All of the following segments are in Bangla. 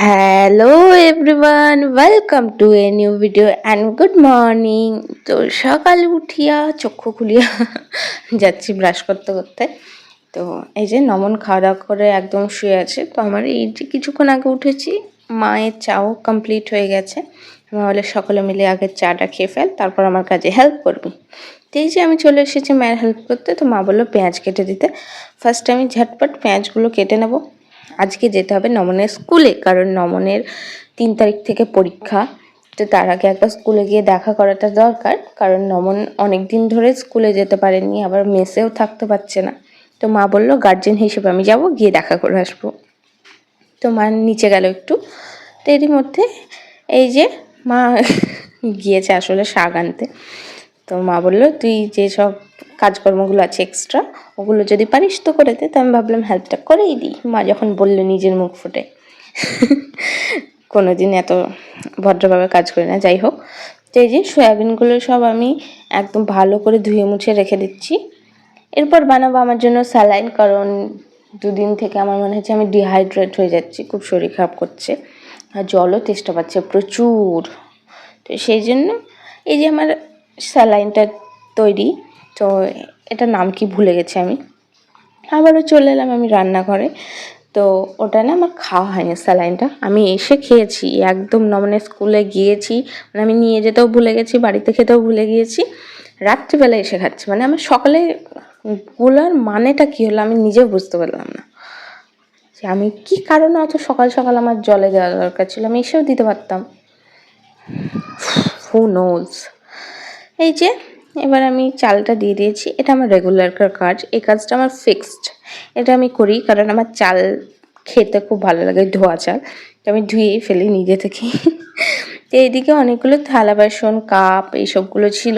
Hello everyone welcome to a new video and good morning তো সকালে উঠিয়া চক্ষু খুলিয়া যাচ্ছি ব্রাশ করতে করতে। তো এই যে নমন খাওয়া দাওয়া করে একদম শুয়ে আছে। তো আমার এই যে কিছুক্ষণ আগে উঠেছি, মায়ের চাও কমপ্লিট হয়ে গেছে। মা বলে, সকলে মিলে আগে চাটা খেয়ে ফেল, তারপর আমার কাজে হেল্প করবি। তো এই যে আমি চলে এসেছি মায়ের হেল্প করতে। তো মা বলল, পেঁয়াজ কেটে দিতে। ফার্স্ট আমি ঝটপট পেঁয়াজগুলো কেটে নেব। আজকে যেতে হবে নমনের স্কুলে, কারণ নমনের তিন তারিখ থেকে পরীক্ষা। তো তার আগে একবার স্কুলে গিয়ে দেখা করাটা দরকার, কারণ নমন অনেক দিন ধরে স্কুলে যেতে পারেনি, আবার মেসেও থাকতে পারছে না। তো মা বলল গার্জেন হিসেবে আমি যাব, গিয়ে দেখা করে আসব। তো মা নিচে গেল একটু। তো এরই মধ্যে এই যে মা গিয়েছে আসলে শাক আনতে। তো মা বলল, তুই যে সব কাজকর্মগুলো আছে এক্সট্রা ওগুলো যদি পারিস তো করে দে, তো আমি ভাবলাম হেল্পটা করেই দিই। মা যখন বলল নিজের মুখ ফুটে কোনো দিন এত ভদ্রভাবে কাজ করি না, যাই হোক। তো এই যে সয়াবিনগুলো সব আমি একদম ভালো করে ধুয়ে মুছে রেখে দিচ্ছি। এরপর বানাবো আমার জন্য স্যালাইন, কারণ দুদিন থেকে আমার মনে হচ্ছে আমি ডিহাইড্রেট হয়ে যাচ্ছি, খুব শরীর খারাপ করছে। আর জলও তেষ্টা পাচ্ছে প্রচুর। তো সেই জন্য এই যে আমার স্যালাইনটা তৈরি তো এটা নাম কি ভুলে গেছি আমি। আবারও চলে এলাম আমি রান্নাঘরে। তো ওটা না আমার খাওয়া হয়নি স্যালাইনটা। আমি এসে খেয়েছি, একদম নমনে স্কুলে গিয়েছি মানে আমি নিয়ে যেতেও ভুলে গেছি, বাড়িতে খেতেও ভুলে গিয়েছি। রাত্রিবেলা এসে খাচ্ছি মানে আমার সকালে গুলার মানেটা কী হলো আমি নিজেও বুঝতে পারলাম না। যে আমি কি কারণে অত সকাল সকাল আমার জলে দেওয়া দরকার ছিল, আমি এসেও দিতে পারতাম। হু নোজ এই যে এবার আমি চালটা দিয়ে দিয়েছি। এটা আমার রেগুলার কাজ। এই কাজটা আমার ফিক্সড এটা আমি করি কারণ আমার চাল খেতে খুব ভালো লাগে, ধোয়া চাল। তো আমি ধুয়েই ফেলি নিজে থেকে। তো এইদিকে অনেকগুলো থালা, বাসন, কাপ এইসবগুলো ছিল।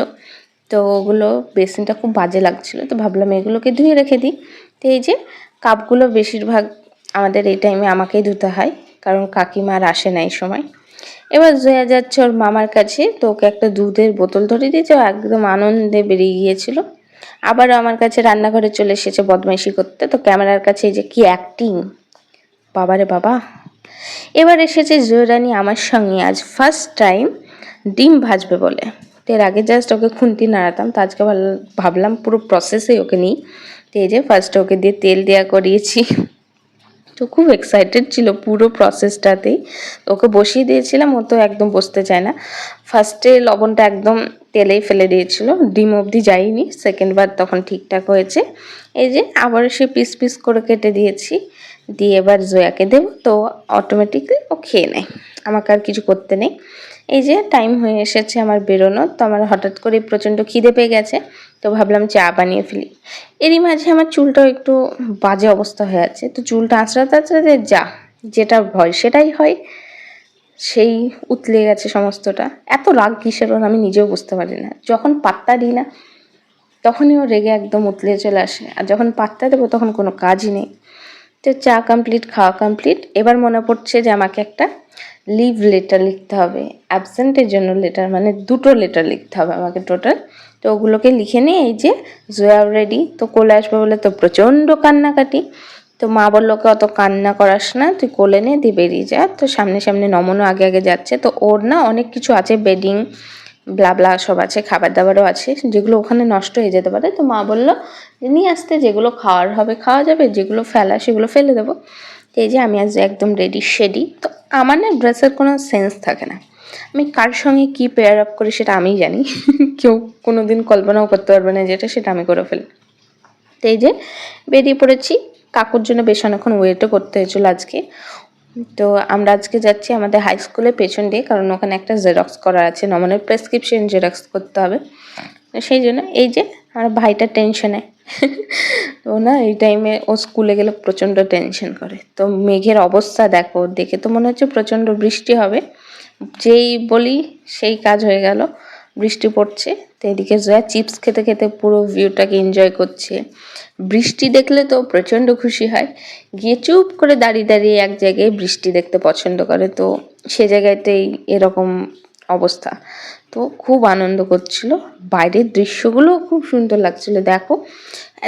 তো ওগুলো বেসিনটা খুব বাজে লাগছিল। তো ভাবলাম এগুলোকে ধুয়ে রেখে দিই। তো এই যে কাপগুলো বেশিরভাগ আমাদের এই টাইমে আমাকেই ধুতে হয়। কারণ কাকিমার আসে না এই সময়। এবার জয়া যাচ্ছে ওর মামার কাছে, তো ওকে একটা দুধের বোতল ধরে দিয়েছে একদম আনন্দে বেরিয়ে গিয়েছিল। আবারও আমার কাছে রান্নাঘরে চলে এসেছে বদমাইশি করতে, তো ক্যামেরার কাছে এই যে কি অ্যাক্টিং বাবারে বাবা। এবার এসেছে জয়রানি আমার সঙ্গে, আজ ফার্স্ট টাইম ডিম ভাজবে বলে। তো এর আগে জাস্ট ওকে খুন্তি নাড়াতাম, তো আজকে ভাবলাম পুরো প্রসেসেই ওকে নিই। তো এই যে ফার্স্ট ওকে দিয়ে তেল দেওয়া করিয়েছি। তো খুব এক্সাইটেড ছিল পুরো প্রসেসটাতেই ওকে বসিয়ে দিয়েছিলাম, ও তো একদম বসতে চায় না। ফার্স্টে লবণটা একদম তেলেই ফেলে দিয়েছিল, ডিম অবধি যায়নি সেকেন্ডবার তখন ঠিকঠাক হয়েছে। এই যে আবার সে পিস পিস করে কেটে দিয়েছি, দিয়ে এবার জয়াকে দেব, তো অটোমেটিকলি ও খেয়ে নেয়। আমাকে আর কিছু করতে নেই। এই যে টাইম হয়ে এসেছে আমার বেরোনোর, তো আমার হঠাৎ করে প্রচণ্ড খিদে পেয়ে গেছে। তো ভাবলাম চা বানিয়ে ফেলি। এরই মাঝে আমার চুলটাও একটু বাজে অবস্থা হয়ে আছে। তো চুলটা আঁচড়াতে আঁচড়াতে যা, যেটা ভয় সেটাই হয়। সেই উতলে গেছে সমস্তটা। এত রাগ কিসের ওর আমি নিজেও বুঝতে পারি না। যখন পাত্তা দিই না, তখনই ও রেগে একদম উতলে চলে আসে। আর যখন পাত্তা দেবো তখন কোনো কাজই নেই। তো চা কমপ্লিট খাওয়া কমপ্লিট এবার মনে পড়ছে যে আমাকে একটা লিভ লেটার লিখতে হবে। অ্যাবসেন্টের জন্য লেটার মানে দুটো লেটার লিখতে হবে আমাকে টোটাল তো ওগুলোকে লিখে নিয়ে এই যে জয়া রেডি তো কোলে আসবে বলে তো প্রচণ্ড কান্নাকাটি। তো মা বলল, ওকে অত কান্না করাস না, তুই কোলে নে দিয়ে বেরিয়ে যা। তো সামনে সামনে নমনও আগে আগে যাচ্ছে। তো ওর না অনেক কিছু আছে বেডিং ব্লাবলা সব আছে খাবার দাবারও আছে, যেগুলো ওখানে নষ্ট হয়ে যেতে পারে। তো মা বলল যে নিয়ে আসতে, যেগুলো খাওয়ার হবে খাওয়া যাবে, যেগুলো ফেলা সেগুলো ফেলে দেবো। এই যে আমি আজ একদম রেডি শেডি তো আমার না ড্রেসের কোনো সেন্স থাকে না। আমি কার সঙ্গে কী পেয়ার আপ করি সেটা আমিই জানি। কেউ কোনো দিন কল্পনাও করতে পারবে না যেটা, সেটা আমি করে ফেলি। তো এই যে বেরিয়ে পড়েছি। কাকুর জন্য বেশ অনেকক্ষণ ওয়েটও করতে হয়েছিল আজকে। তো আমরা আজকে যাচ্ছি আমাদের হাই স্কুলের পেছন দিয়ে, কারণ ওখানে একটা জেরক্স করা আছে, নমনের প্রেসক্রিপশন জেরক্স করতে হবে। সেই জন্য এই যে আমার ভাইটা টেনশনে ও না, এই টাইমে ও স্কুলে গেলে প্রচণ্ড টেনশন করে। তো মেঘের অবস্থা দেখো, দেখে তো মনে হচ্ছে প্রচণ্ড বৃষ্টি হবে। যেই বলি সেই কাজ হয়ে গেল। বৃষ্টি পড়ছে, তো এদিকে জয়া চিপস খেতে খেতে পুরো ভিউটাকে এনজয় করছে। বৃষ্টি দেখলে তো প্রচণ্ড খুশি হয়। গিয়ে চুপ করে দাঁড়িয়ে দাঁড়িয়ে এক জায়গায় বৃষ্টি দেখতে পছন্দ করে, তো সে জায়গাতেই এরকম অবস্থা। তো খুব আনন্দ করছিল। বাইরের দৃশ্যগুলোও খুব সুন্দর লাগছিল, দেখো।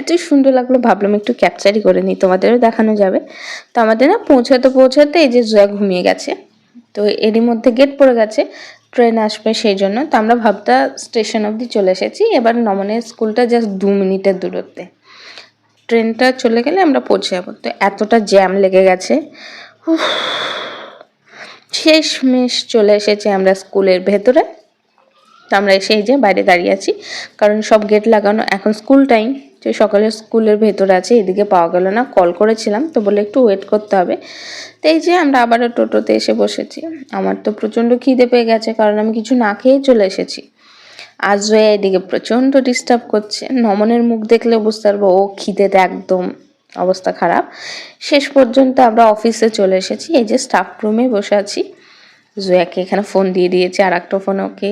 এত সুন্দর লাগল, ভাবলাম একটু ক্যাপচারই করে নিই, তোমাদেরও দেখানো যাবে। তো আমাদের না পৌঁছাতে পৌঁছাতে এই যে জয়া ঘুমিয়ে গেছে, তো এরই মধ্যে গেট পড়ে গেছে। ট্রেন আসবে সেই জন্য। তো আমরা ভাবতা স্টেশন অবধি চলে এসেছি। এবার নমনের স্কুলটা জাস্ট দু মিনিটের দূরত্বে। ট্রেনটা চলে গেলে আমরা পৌঁছে যাব তো এতটা জ্যাম লেগে গেছে। শেষমেশ চলে এসেছি আমরা স্কুলের ভেতরে। তো আমরা এসে যে বাইরে দাঁড়িয়ে আছি। কারণ সব গেট লাগানো এখন স্কুল টাইম যে সকালে স্কুলের ভেতর আছে, এদিকে পাওয়া গেল না। কল করেছিলাম, তো বলে একটু ওয়েট করতে হবে। তো এই যে আমরা আবারও টোটোতে এসে বসেছি। আমার তো প্রচণ্ড খিদে পেয়ে গেছে, কারণ আমি কিছু না খেয়ে চলে এসেছি। আজ জয়া এদিকে প্রচণ্ড ডিস্টার্ব করছে। নমনের মুখ দেখলে বুঝতে পারব, ও খিদেতে একদম অবস্থা খারাপ। শেষ পর্যন্ত আমরা অফিসে চলে এসেছি। এই যে স্টাফ রুমে বসে আছি। জয়াকে এখানে ফোন দিয়ে দিয়েছি, আর একটা ফোন ওকে,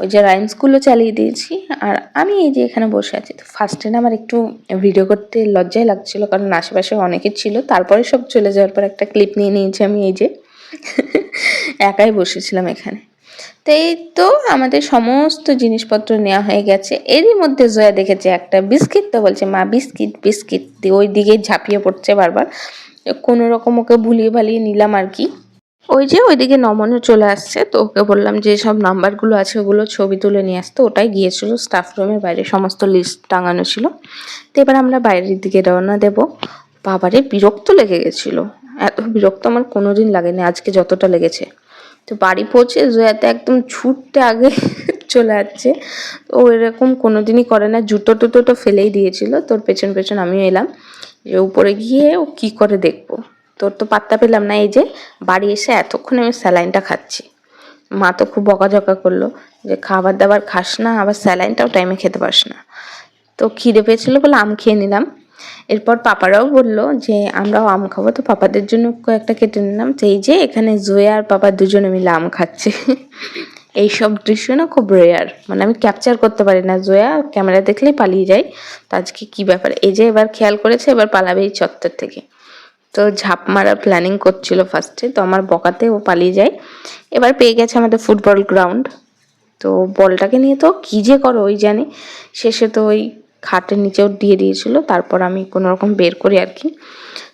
ওই যে রাইমসগুলো চালিয়ে দিয়েছি। আর আমি এই যে এখানে বসে আছি, তো ফার্স্টে না আমার একটু ভিডিও করতে লজ্জাই লাগছিল, কারণ আশেপাশে অনেকে ছিল। তারপরে সব চলে যাওয়ার পর একটা ক্লিপ নিয়ে নিয়েছি আমি এই যে। একাই বসেছিলাম এখানে। তো এই তো আমাদের সমস্ত জিনিসপত্র নেওয়া হয়ে গেছে। এরই মধ্যে জয়া দেখেছে একটা বিস্কিট, তো বলছে, মা, বিস্কিট বিস্কিট। ওই দিকেই ঝাঁপিয়ে পড়ছে বারবার। কোনো রকম ওকে ভুলিয়ে ভালিয়ে নিলাম আর কি। ওই যে ওইদিকে নমনও চলে আসছে, তো ওকে বললাম যে সব নাম্বারগুলো আছে ওগুলো ছবি তুলে নিয়ে আসতে ওটাই গিয়েছিল স্টাফ রুমের বাইরে সমস্ত লিস্ট টাঙানো ছিল। তো এবার আমরা বাইরের দিকে রওনা দেব। বাবারে, বিরক্ত লেগে গেছিল। এত বিরক্ত আমার কোনোদিন লাগেনি, আজকে যতটা লেগেছে। তো বাড়ি পৌঁছে জয়াতে একদম ছুটতে আগে চলে যাচ্ছে ও এরকম কোনোদিনই করে না, জুতো টুতো তো ফেলেই দিয়েছিল, তোর পেছন পেছন আমিও এলাম। যে উপরে গিয়ে ও কি করে দেখব? তোর তো পাত্তা পেলাম না এই যে, বাড়ি এসে এতক্ষণে আমি স্যালাইনটা খাচ্ছি। মা তো খুব বকাঝকা করল যে, খাবার দাবার খাস না, আবার স্যালাইনটাও টাইমে খেতে পারিস না। তো খিদে পেয়েছিল বলে আম খেয়ে নিলাম। এরপর পাপারাও বলল যে, আমরাও আম খাব। তো পাপাদের জন্য কয়েকটা কেটে নিলাম। সেই যে, এখানে জয়া আর পাপা দুজনে মিলে আম খাচ্ছে। এইসব দৃশ্য না খুব রেয়ার মানে আমি ক্যাপচার করতে পারি না। জয়া ক্যামেরা দেখলেই পালিয়ে যায় তো আজকে কী ব্যাপার? এই যে এবার খেয়াল করেছে, এবার পালাবে এই চত্বর থেকে। তো ঝাঁপ মারার প্ল্যানিং করছিল ফার্স্টে তো আমার বকাতে ও পালিয়ে যায়। এবার পেয়ে গেছে আমাদের ফুটবল গ্রাউন্ড তো বলটাকে নিয়ে তো কী যে করো, ওই জানি। শেষে তো ওই খাটের নিচেও দিয়ে দিয়েছিল, তারপর আমি কোনো রকম বের করি আর কি।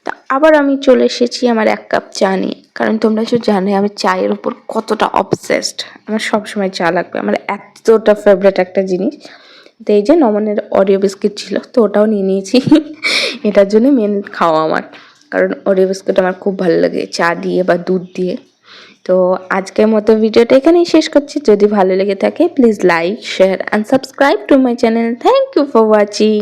তা আবার আমি চলে এসেছি আমার এক কাপ চা নিয়ে। কারণ তোমরা তো জানে আমি চায়ের উপর কতটা অবসেসড আমার সবসময় চা লাগবে, আমার এতটা ফেভারেট একটা জিনিস। তো এই যে নমনের অরিও বিস্কিট ছিল, তো ওটাও নিয়ে নিয়েছি। এটার জন্য মেন খাওয়া আমার। কারণ ওরিও বিস্কুট আমার খুব ভালো লাগে, চা দিয়ে বা দুধ দিয়ে। তো আজকের মতো ভিডিওটা এখানেই শেষ করছি। যদি ভালো লেগে থাকে please like share and subscribe to my channel thank you for watching